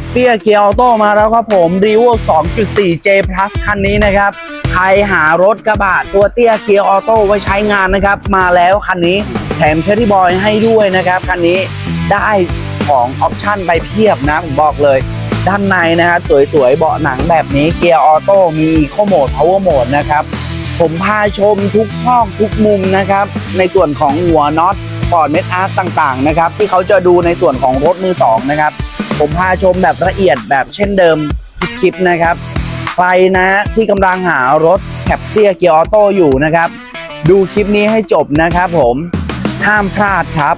ปเปียเกียร์ออโต้มาแล้วครับผม r e v o 2.4 J Plus คันนี้นะครับ ใครหารถกระบะตัวเตี้ยเกียร์ออโต้ไว้ใช้งานนะครับ มาแล้วคันนี้แถมแคทบอยให้ด้วยนะครับ คันนี้ได้ของออปชั่นไปเพียบนะ ผมบอกเลยด้านในนะครับ สวยๆ เบาะหนังแบบนี้เกียร์ออโต้มีโคโหมด power mode นะครับ ผมพาชมทุกซอกทุกมุมนะครับ ในส่วนของหัวน็อตปอร์ตเมทอาร์ตต่างๆนะครับ ที่เขาจะดูในส่วนของรถมือสองนะครับ ผมพาชมแบบละเอียดแบบเช่นเดิมทุกคลิปนะครับ ใครนะที่กำลังหารถแคปเตียเกียร์ออโต้อยู่นะครับ ดูคลิปนี้ให้จบนะครับผมห้ามพลาดครับ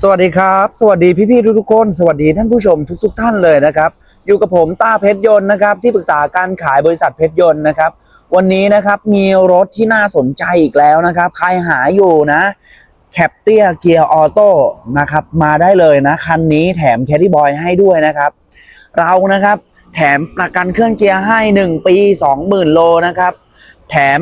สวัสดีครับ สวัสดีพี่ๆทุกๆคน สวัสดีท่านผู้ชมทุก ๆ ท่านเลยนะครับ อยู่กับผมต้าเพชรยนต์นะครับ ที่ปรึกษาการขายบริษัทเพชรยนต์นะครับ วันนี้นะครับมีรถที่น่าสนใจอีกแล้วนะครับ ใครหาอยู่นะ แคปเตียเกียร์ออโต้นะครับ มาได้เลยนะ คันนี้แถมแคดดี้บอยให้ด้วยนะครับ เรานะครับ แถมประกันเครื่องเกียร์ให้ 1 ปี 20,000 โลนะครับ แถม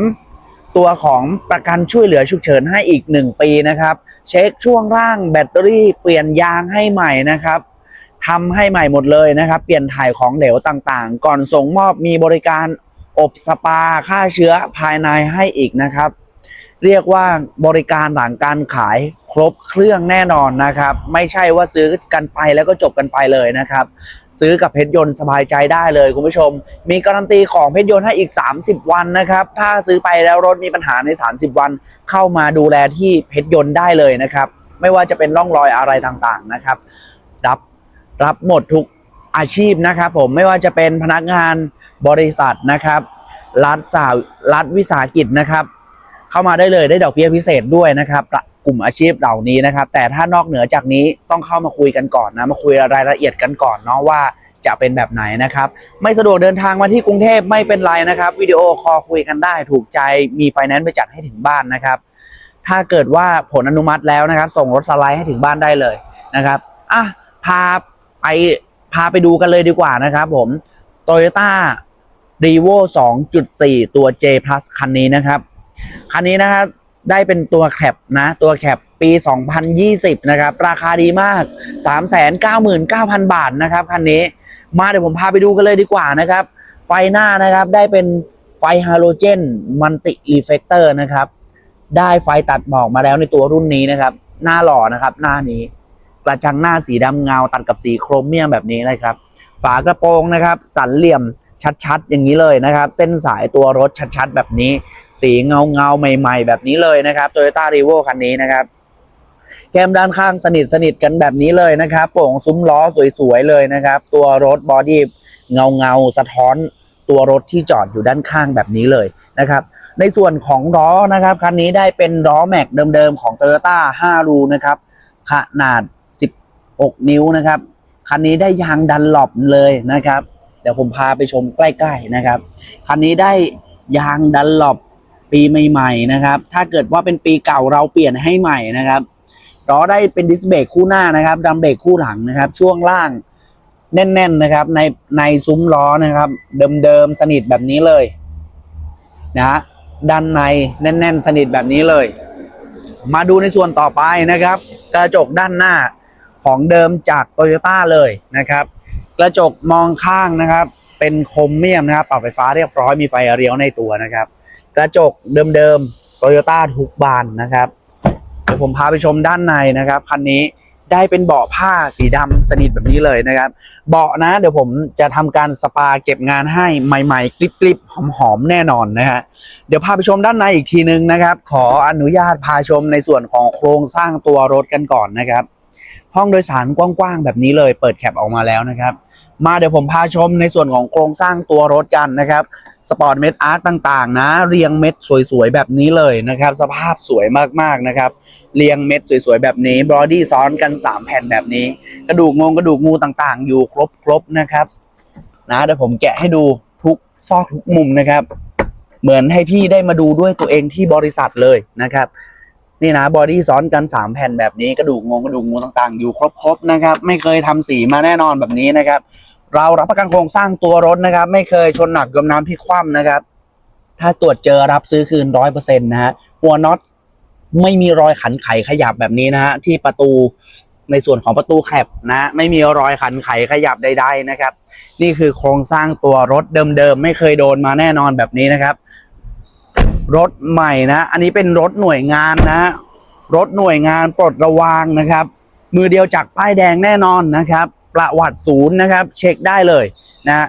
ตัวของประกันช่วยเหลือฉุกเฉินให้อีก 1 ปีนะครับ เช็คช่วงล่างแบตเตอรี่เปลี่ยนยางให้ใหม่นะครับทำให้ใหม่หมดเลยนะครับ เปลี่ยนถ่ายของเหลวต่างๆ ก่อนส่งมอบมีบริการอบสปาฆ่าเชื้อภายในให้อีกนะครับ เรียกว่าบริการหลังการขายครบเครื่องแน่นอนนะครับ ไม่ใช่ว่าซื้อกันไปแล้วก็จบกันไปเลยนะครับ ซื้อกับเพชรยนต์สบายใจได้เลยคุณผู้ชม มีการันตีของเพชรยนต์ให้อีก 30 วันนะครับ ถ้าซื้อไปแล้วรถมีปัญหาใน 30 วัน เข้ามาดูแลที่เพชรยนต์ได้เลยนะครับ ไม่ว่าจะเป็นร่องรอยอะไรต่างๆนะครับ รับรับหมดทุกอาชีพนะครับผมไม่ว่าจะเป็นพนักงานบริษัทนะครับรัฐสารัฐวิสาหกิจนะครับ เข้ามาได้เลยได้ดอกเบี้ยพิเศษด้วยนะครับประกลุ่มอาชีพเหล่านี้นะครับ แต่ถ้านอกเหนือจากนี้ต้องเข้ามาคุยกันก่อนนะมาคุยรายละเอียดกันก่อนเนาะว่าจะเป็นแบบไหนนะครับ ไม่สะดวกเดินทางมาที่กรุงเทพไม่เป็นไรนะครับ วิดีโอคอลคุยกันได้ถูกใจมีไฟแนนซ์ไปจัดให้ถึงบ้านนะครับ ถ้าเกิดว่าผลอนุมัติแล้วนะครับ ส่งรถสไลด์ให้ถึงบ้านได้เลยนะครับอะพาไปพาไปดูกันเลยดีกว่านะครับผม Toyota r e v o 2.4 ตัว J Plus คันนี้นะครับ คันนี้นะครับได้เป็นตัวแคปนะ ตัวแคปปี 2020 นะครับ ราคาดีมาก 399,000 บาทนะครับคันนี้มาเดี๋ยวผมพาไปดูกันเลยดีกว่านะครับ ไฟหน้านะครับได้เป็นไฟฮาโลเจนมันติรีเฟกเตอร์นะครับ ได้ไฟตัดหมอกมาแล้วในตัวรุ่นนี้นะครับ หน้าหล่อนะครับ หน้านี้กระจังหน้าสีดำเงาตัดกับสีโครเมียมแบบนี้เลยครับ ฝากระโปรงนะครับ สันเหลี่ยม ชัดๆ อย่างนี้เลยนะครับ เส้นสายตัวรถชัดๆ แบบนี้ สีเงาเงาๆใหม่ ๆ แบบนี้เลยนะครับ Toyota r e v o คันนี้นะครับ แก้มด้านข้างสนิทสนิทกันแบบนี้เลยนะครับ โป่งซุ้มล้อสวยๆเลยนะครับ ตัวรถบอดี้เงาเงาๆสะท้อนตัวรถที่จอดอยู่ด้านข้างแบบนี้เลยนะครับในส่วนของล้อนะครับคันนี้ได้เป็นล้อแม็กเดิมๆของ Toyota 5รูนะครับ ขนาด 16 นิ้วนะครับ คันนี้ได้ยางดันหลบเลยนะครับ ดี๋ยวผมพาไปชมใกล้ ๆนะครับ คันนี้ได้ยางดันหลบปีใหม่ๆนะครับ ถ้าเกิดว่าเป็นปีเก่าเราเปลี่ยนให้ใหม่นะครับล้อได้เป็นดิสเบรกคู่หน้านะครับดัมเบรกคู่หลังนะครับ ช่วงล่างแน่น ๆนะครับ ในในซุ้มล้อนะครับ เดิมๆสนิทแบบนี้เลยนะด้านในแน่น ๆ สนิทแบบนี้เลย มาดูในส่วนต่อไปนะครับ กระจกด้านหน้าของเดิมจากโตโยต้าเลยนะครับ กระจกมองข้างนะครับ เป็นโครเมียมนะครับปรับไฟฟ้าเรียบร้อยมีไฟเลี้ยวในตัวนะครับ กระจกเดิมๆโตโยต้าทุกบานนะครับเดี๋ยวผมพาไปชมด้านในนะครับคันนี้ได้เป็นเบาะผ้าสีดำสนิทแบบนี้เลยนะครับ เบาะนะ เดี๋ยวผมจะทำการสปาเก็บงานให้ใหม่ๆ กริบๆ หอมๆ แน่นอนนะฮะเดี๋ยวพาไปชมด้านในอีกทีนึงนะครับ ขออนุญาตพาชมในส่วนของโครงสร้างตัวรถกันก่อนนะครับ ห้องโดยสารกว้างๆ แบบนี้เลย เปิดแคปออกมาแล้วนะครับ มาเดี๋ยวผมพาชมในส่วนของโครงสร้างตัวรถกันนะครับสปอร์ตเม็ดอาร์ตต่างๆ นะ เรียงเม็ดสวยๆ แบบนี้เลยนะครับ สภาพสวยมากๆนะครับเรียงเม็ดสวยๆ แบบนี้บอดี้ซ้อนกัน 3 แผ่นแบบนี้ กระดูกงงกระดูกงูต่างๆ อยู่ครบๆนะครับ นะเดี๋ยวผมแกะให้ดูทุกซอกทุกมุมนะครับ เหมือนให้พี่ได้มาดูด้วยตัวเองที่บริษัทเลยนะครับ นี่นะบอดี้ซ้อนกัน 3 แผ่นแบบนี้กระดูกงงกระดูกงูต่างๆ อยู่ครบๆนะครับ ไม่เคยทำสีมาแน่นอนแบบนี้นะครับ เรารับประกันโครงสร้างตัวรถนะครับ ไม่เคยชนหนักจมน้ำพลิคว่ำนะครับ ถ้าตรวจเจอรับซื้อคืนร้อยเปอร์เซ็นต์นะฮะหัวน็อตไม่มีรอยขันไขขยับแบบนี้นะฮะที่ประตูในส่วนของประตูแคปนะไม่มีรอยขันไขขยับใด ๆนะครับ นี่คือโครงสร้างตัวรถเดิมๆไม่เคยโดนมาแน่นอนแบบนี้นะครับ รถใหม่นะ อันนี้เป็นรถหน่วยงานนะ รถหน่วยงานปลดระวางนะครับ มือเดียวจากป้ายแดงแน่นอนนะครับ ประวัติศูนย์นะครับ เช็คได้เลยนะ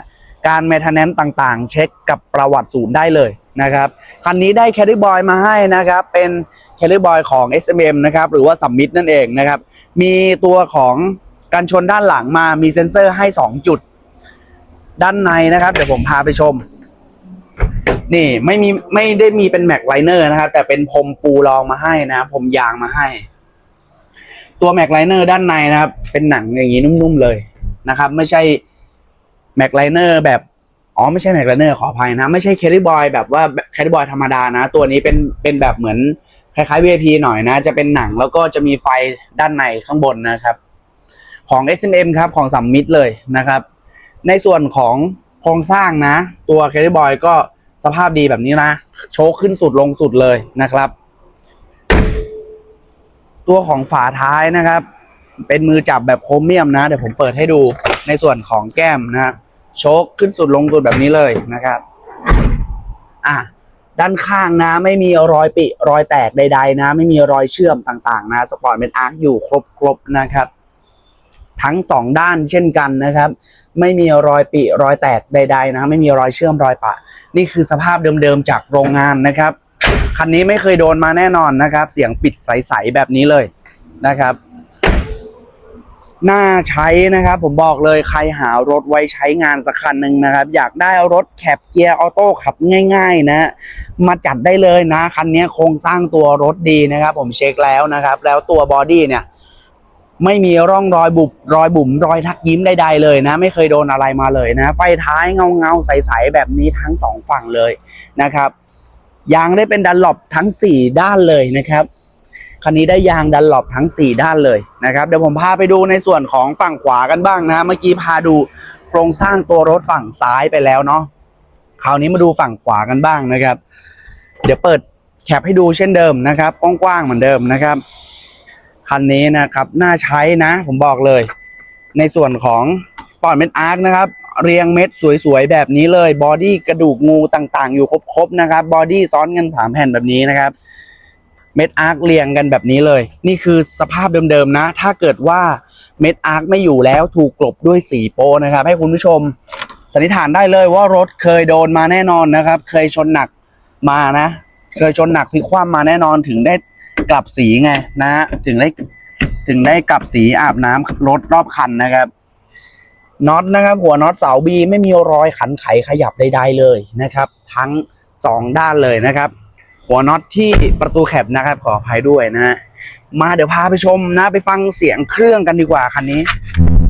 การเมทแนนต่างๆ เช็คกับประวัติศูนย์ได้เลยนะครับคันนี้ได้แคดดี้บอยมาให้นะครับ เป็นแคดดี้บอยของ SMM นะครับ หรือว่าสัมมิตนั่นเองนะครับ มีตัวของกันชนด้านหลังมามีเซ็นเซอร์ให้ 2 จุด ด้านในนะครับ เดี๋ยวผมพาไปชม นี่ไม่มีไม่ได้มีเป็นแม็กไลเนอร์นะครับ แต่เป็นพรมปูรองมาให้นะครับพรมยางมาให้ ตัวแม็กไลเนอร์ด้านในนะครับ เป็นหนังอย่างนี้นุ่มๆเลยนะครับ ไม่ใช่แม็กไลเนอร์แบบอ๋อไม่ใช่แม็กไลเนอร์ขออภัยนะ ไม่ใช่แคดดี้บอยแบบว่าแคดดี้บอยธรรมดานะ ตัวนี้เป็นเป็นแบบเหมือนคล้ายๆ VIP หน่อยนะ จะเป็นหนังแล้วก็จะมีไฟด้านในข้างบนนะครับ ของ S&M ครับของสัมมิตเลยนะครับ ในส่วนของโครงสร้างนะ ตัวแคดดี้บอยก็ สภาพดีแบบนี้นะ โชคขึ้นสุดลงสุดเลยนะครับ ตัวของฝาท้ายนะครับ เป็นมือจับแบบโครเมียมนะ เดี๋ยวผมเปิดให้ดูในส่วนของแก้มนะโชคขึ้นสุดลงสุดแบบนี้เลยนะครับ อะด้านข้างนะ ไม่มีรอยปิรอยแตกใด ๆ นะ ไม่มีรอยเชื่อมต่างๆ นะสปอร์ตเป็นอาร์คอยู่ครบๆนะครับ ทั้งสองด้านเช่นกันนะครับ ไม่มีรอยปิรอยแตกใด ๆ นะ ไม่มีรอยเชื่อมรอยปะ นี่คือสภาพเดิมๆจากโรงงานนะครับ คันนี้ไม่เคยโดนมาแน่นอนนะครับ เสียงปิดใสๆแบบนี้เลยนะครับน่าใช้นะครับ ผมบอกเลยใครหารถไว้ใช้งานสักคันหนึ่งนะครับ อยากได้รถแคปเกียร์ออโต้ขับง่าย ๆ นะ มาจัดได้เลยนะ คันนี้โครงสร้างตัวรถดีนะครับ ผมเช็คแล้วนะครับ แล้วตัวบอดี้เนี่ย ไม่มีร่องรอยบุบรอยบุ๋มรอยทักยิ้มใดๆเลยนะ ไม่เคยโดนอะไรมาเลยนะ ไฟท้ายเงาเงาใสๆแบบนี้ทั้งสองฝั่งเลยนะครับยางได้เป็นดันหลบทั้ง 4 ด้านเลยนะครับคันนี้ได้ยางดันหลบทั้ง 4 ด้านเลยนะครับเดี๋ยวผมพาไปดูในส่วนของฝั่งขวากันบ้างนะเมื่อกี้พาดูโครงสร้างตัวรถฝั่งซ้ายไปแล้วเนาะคราวนี้มาดูฝั่งขวากันบ้างนะครับ เดี๋ยวเปิดแคปให้ดูเช่นเดิมนะครับกว้างๆเหมือนเดิมนะครับ คันนี้นะครับ น่าใช้นะ ผมบอกเลย ในส่วนของ Sport m e d Arc นะครับ เรียงเม็ดสวยๆ แบบนี้เลย บอดี้กระดูกงูต่างๆ อยู่ครบๆนะครับ บอดี้ซ้อนกัน 3 แผ่นแบบนี้นะครับ เม็ดอาร์คเรียงกันแบบนี้เลย นี่คือสภาพเดิมๆนะ ถ้าเกิดว่าเม็ดอาร์คไม่อยู่แล้วถูกกลบด้วยสีโปนะครับ ให้คุณผู้ชมสันนิษฐานได้เลยว่ารถเคยโดนมาแน่นอนนะครับ เคยชนหนักมานะ เคยชนหนักพลิกคว่ำมาแน่นอนถึงได้ กลับสีไงนะถึงได้ถึงได้กลับสีอาบน้ำรถรอบคันนะครับน็อตนะครับ หัวน็อตเสาบีไม่มีรอยขันไขขยับใดๆเลยนะครับ ทั้งสองด้านเลยนะครับ หัวน็อตที่ประตูแคปนะครับ ขออภัยด้วยนะฮะมาเดี๋ยวพาไปชมนะ ไปฟังเสียงเครื่องกันดีกว่าคันนี้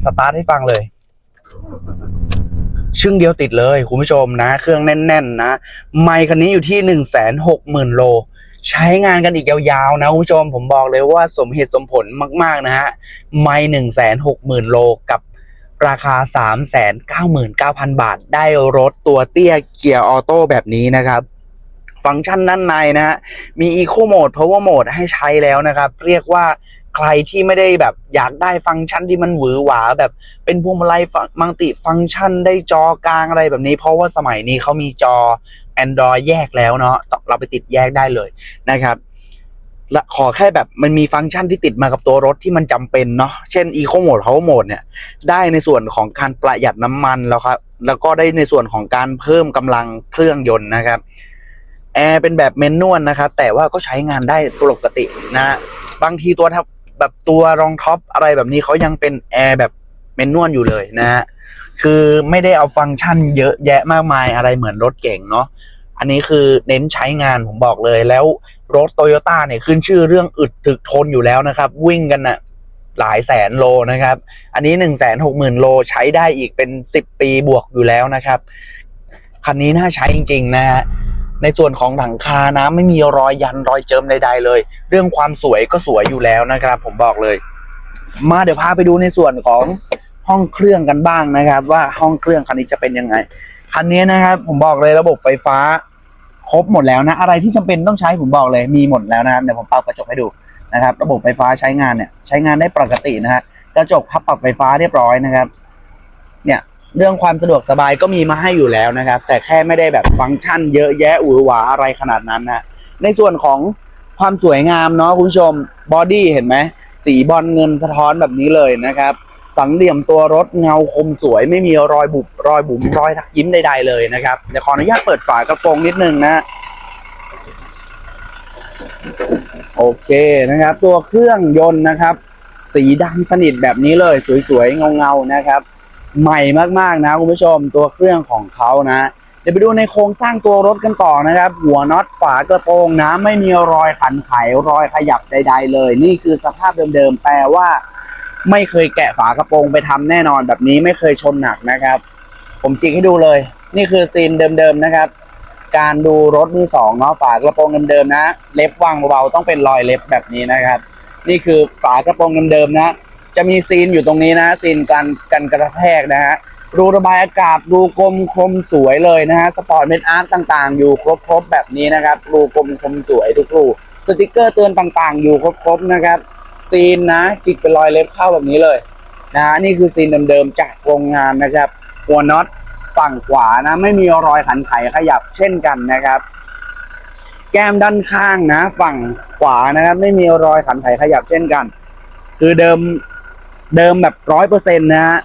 สตาร์ทให้ฟังเลย ชึ่งเดียวติดเลยคุณผู้ชมนะ เครื่องแน่น ๆ นะ ไมค์คันนี้อยู่ที่หนึ่งแสนหกหมื่นโล ใช้งานกันอีกยาวๆนะคุณผู้ชมผมบอกเลยว่าสมเหตุสมผลมากๆนะฮะไม่หนึ่งแสนหกหมื่นโลกับราคาสามแสนเก้าหมื่นเก้าพันบาท ได้รถตัวเตี้ยเกียร์ออโต้แบบนี้นะครับฟังก์ชันด้านในนะฮะ มี Eco Mode Power Mode ให้ใช้แล้วนะครับ เรียกว่าใครที่ไม่ได้แบบอยากได้ฟังก์ชันที่มันหวือหวา แบบเป็นพวงมาลัยมังติฟังก์ชันได้จอกลางอะไรแบบนี้ เพราะว่าสมัยนี้เขามีจอ Android แยกแล้วเนาะเราไปติดแยกได้เลยนะครับและขอแค่แบบมันมีฟังก์ชันที่ติดมากับตัวรถที่มันจำเป็นเนาะเช่น Eco Mode Power Mode เนี่ย ได้ในส่วนของการประหยัดน้ำมันแล้วครับ แล้วก็ได้ในส่วนของการเพิ่มกำลังเครื่องยนต์นะครับแอร์เป็นแบบเมนนวลนะครับ แต่ว่าก็ใช้งานได้ปกตินะบางทีตัวทับแบบตัวรองท็อปอะไรแบบนี้เขายังเป็นแอร์แบบเมนนวลอยู่เลยนะฮะคือไม่ได้เอาฟังก์ชันเยอะแยะมากมายอะไรเหมือนรถเก่งเนาะ อันนี้คือเน้นใช้งานผมบอกเลยแล้วรถโตโยต้าเนี่ยขึ้นชื่อเรื่องอึดถึกทนอยู่แล้วนะครับ วิ่งกันน่ะหลายแสนโลนะครับ อันนี้หนึ่งแสนหกหมื่นโลใช้ได้อีกเป็นสิบปีบวกอยู่แล้วนะครับ คันนี้น่าใช้จริง ๆ นะฮะ ในส่วนของหลังคานะไม่มีรอยยันรอยเจิมใด ๆ เลย เรื่องความสวยก็สวยอยู่แล้วนะครับ ผมบอกเลย มาเดี๋ยวพาไปดูในส่วนของห้องเครื่องกันบ้างนะครับ ว่าห้องเครื่องคันนี้จะเป็นยังไง คันนี้นะครับ ผมบอกเลยระบบไฟฟ้า ครบหมดแล้วนะ อะไรที่จำเป็นต้องใช้ผมบอกเลยมีหมดแล้วนะครับเดี๋ยวผมเป่ากระจกให้ดูนะครับ ระบบไฟฟ้าใช้งานเนี่ยใช้งานได้ปกตินะฮะกระจกพับปรับไฟฟ้าเรียบร้อยนะครับ เนี่ยเรื่องความสะดวกสบายก็มีมาให้อยู่แล้วนะครับ แต่แค่ไม่ได้แบบฟังก์ชันเยอะแยะหวือหวาอะไรขนาดนั้นนะในส่วนของความสวยงามเนาะคุณผู้ชมบอดี้เห็นไหมสีบอลเงินสะท้อนแบบนี้เลยนะครับ สันเหลี่ยมตัวรถเงาคมสวย ไม่มีรอยบุบรอยบุ๋มรอยทักยิ้มใดๆเลยนะครับเดี๋ยวขออนุญาตเปิดฝากระโปรงนิดนึงนะโอเคนะครับ ตัวเครื่องยนต์นะครับ สีดำสนิทแบบนี้เลย สวยๆเงาๆนะครับ ใหม่มากๆนะคุณผู้ชมตัวเครื่องของเขานะเดี๋ยวไปดูในโครงสร้างตัวรถกันต่อนะครับ หัวน็อตฝากระโปรงนะไม่มีรอยขันไขรอยขยับใด ๆ เลย นี่คือสภาพเดิมๆแปลว่า ไม่เคยแกะฝากระโปรงไปทำแน่นอนแบบนี้ไม่เคยชนหนักนะครับ ผมจิกให้ดูเลย นี่คือซีนเดิมๆนะครับ การดูรถมือสองเนาะฝากระโปรงเดิมๆนะเล็บวางเบาๆต้องเป็นรอยเล็บแบบนี้นะครับ นี่คือฝากระโปรงเดิมๆนะ จะมีซีนอยู่ตรงนี้นะซีนกันกันกระแทกนะฮะรูระบายอากาศรูกลมคมสวยเลยนะฮะสปอร์ตเมดอาร์ตต่างๆ อยู่ครบๆแบบนี้นะครับ รูกลมคมสวยทุกรูสติกเกอร์เตือนต่างๆ อยู่ครบๆนะครับ ซีนนะจิกเป็นรอยเล็บเข้าแบบนี้เลย นะนี่คือซีนเดิมๆจากโรงงานนะครับ หัวน็อตฝั่งขวานะ ไม่มีรอยขันไขขยับเช่นกันนะครับ แก้มด้านข้างนะ ฝั่งขวานะครับ ไม่มีรอยขันไขขยับเช่นกัน คือเดิมเดิมแบบร้อยเปอร์เซ็นต์นะฮะ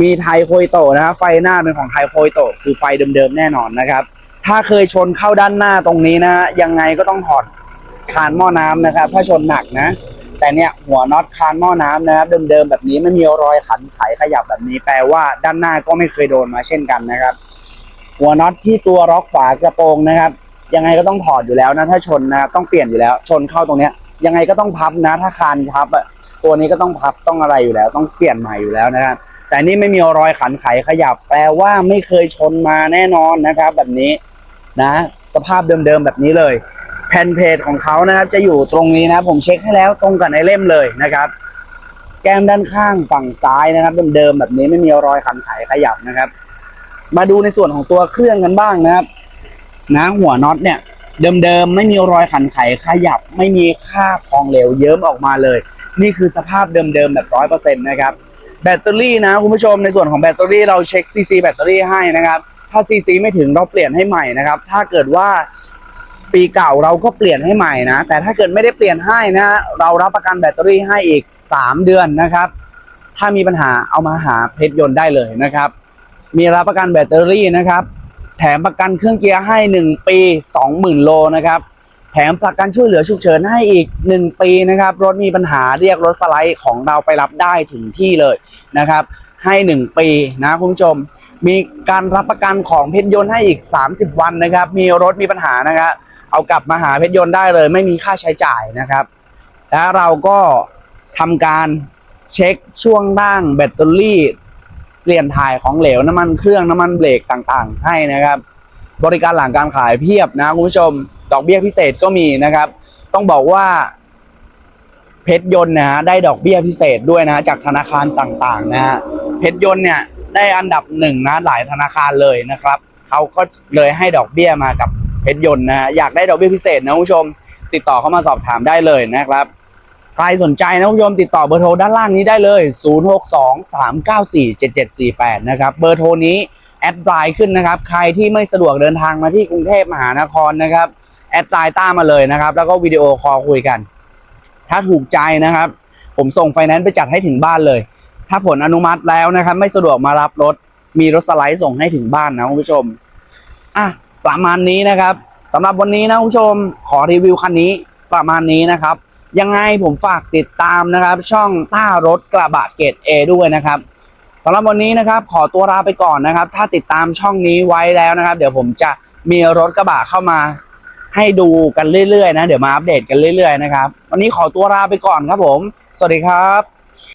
มีไทยโคยโตนะฮะไฟหน้าเป็นของไทยโคยโตคือไฟเดิมๆแน่นอนนะครับ ถ้าเคยชนเข้าด้านหน้าตรงนี้นะฮะยังไงก็ต้องถอดคานหม้อน้ำนะครับ ถ้าชนหนักนะ แต่เนี่ยหัวน็อตคานหม้อน้ำนะครับเดิมๆแบบนี้ไม่มีรอยขันไขขยับแบบนี้ แปลว่าด้านหน้าก็ไม่เคยโดนมาเช่นกันนะครับ หัวน็อตที่ตัวล็อกฝากระโปรงนะครับ ยังไงก็ต้องถอดอยู่แล้วนะถ้าชนนะครับต้องเปลี่ยนอยู่แล้ว ชนเข้าตรงเนี้ย ยังไงก็ต้องพับนะ ถ้าคานพับอะตัวนี้ก็ต้องพับต้องอะไรอยู่แล้ว ต้องเปลี่ยนใหม่อยู่แล้วนะครับ แต่นี่ไม่มีรอยขันไขขยับ แปลว่าไม่เคยชนมาแน่นอนนะครับ แบบนี้นะ สภาพเดิมๆแบบนี้เลย แผ่นเพจของเขานะครับ จะอยู่ตรงนี้นะผมเช็คให้แล้วตรงกับในเล่มเลยนะครับ แก้มด้านข้างฝั่งซ้ายนะครับเดิมๆแบบนี้ไม่มีรอยขันไขขยับนะครับ มาดูในส่วนของตัวเครื่องกันบ้างนะครับ นะหัวน็อตเนี่ย เดิมๆไม่มีรอยขันไขขยับ ไม่มีค่าบของเหลวเยิ้มออกมาเลย นี่คือสภาพเดิมๆแบบร้อยเปอร์เซ็นต์นะครับแบตเตอรี่นะคุณผู้ชมในส่วนของแบตเตอรี่เราเช็คซีซีแบตเตอรี่ให้นะครับ ถ้าซีซีไม่ถึงเราเปลี่ยนให้ใหม่นะครับ ถ้าเกิดว่า ปีเก่าเราก็เปลี่ยนให้ใหม่นะ แต่ถ้าเกิดไม่ได้เปลี่ยนให้นะเรารับประกันแบตเตอรี่ให้อีก 3 เดือนนะครับ ถ้ามีปัญหาเอามาหาเพชรยนต์ได้เลยนะครับ มีรับประกันแบตเตอรี่นะครับ แถมประกันเครื่องเกียร์ให้ 1 ปี 20,000 โลนะครับ แถมประกันช่วยเหลือฉุกเฉินให้อีก 1 ปีนะครับ รถมีปัญหาเรียกรถสไลด์ของเราไปรับได้ถึงที่เลยนะครับ ให้ 1 ปีนะคุณผู้ชมมีการรับประกันของเพชรยนต์ให้อีก 30 วันนะครับ มีรถมีปัญหานะครับ เอากลับมาหาเพชรยนต์ได้เลย ไม่มีค่าใช้จ่ายนะครับ แล้วเราก็ทำการเช็คช่วงล่างแบตเตอรี่เปลี่ยนถ่ายของเหลวน้ำมันเครื่องน้ำมันเบรกต่างๆ ให้นะครับ บริการหลังการขายเพียบนะคุณผู้ชม ดอกเบี้ยพิเศษก็มีนะครับ ต้องบอกว่าเพชรยนต์นะฮะได้ดอกเบี้ยพิเศษด้วยนะจากธนาคารต่างๆนะฮะเพชรยนต์เนี่ยได้อันดับหนึ่งนะหลายธนาคารเลยนะครับเขาก็เลยให้ดอกเบี้ยมากับ เพชรยนต์นะฮะอยากได้ดอกเบี้ยพิเศษนะคุณผู้ชม ติดต่อเข้ามาสอบถามได้เลยนะครับใครสนใจนะคุณผู้ชมติดต่อเบอร์โทรด้านล่างนี้ได้เลย 0623947748 นะครับเบอร์โทรนี้แอดไลน์ขึ้นนะครับ ใครที่ไม่สะดวกเดินทางมาที่กรุงเทพมหานครนะครับแอดไลน์ต้ามาเลยนะครับ แล้วก็วิดีโอคอลคุยกัน ถ้าถูกใจนะครับ ผมส่งไฟแนนซ์ไปจัดให้ถึงบ้านเลย ถ้าผลอนุมัติแล้วนะครับ ไม่สะดวกมารับรถมีรถสไลด์ส่งให้ถึงบ้านนะคุณผู้ชมอะ ประมาณนี้นะครับสำหรับวันนี้นะคุณผู้ชมขอรีวิวคันนี้ประมาณนี้นะครับ ยังไงผมฝากติดตามนะครับ ช่องต้ารถกระบะเกรด A ด้วยนะครับสำหรับวันนี้นะครับ ขอตัวลาไปก่อนนะครับ ถ้าติดตามช่องนี้ไว้แล้วนะครับ เดี๋ยวผมจะมีรถกระบะเข้ามาให้ดูกันเรื่อยๆนะ เดี๋ยวมาอัปเดตกันเรื่อยๆนะครับ วันนี้ขอตัวลาไปก่อนครับผม สวัสดีครับ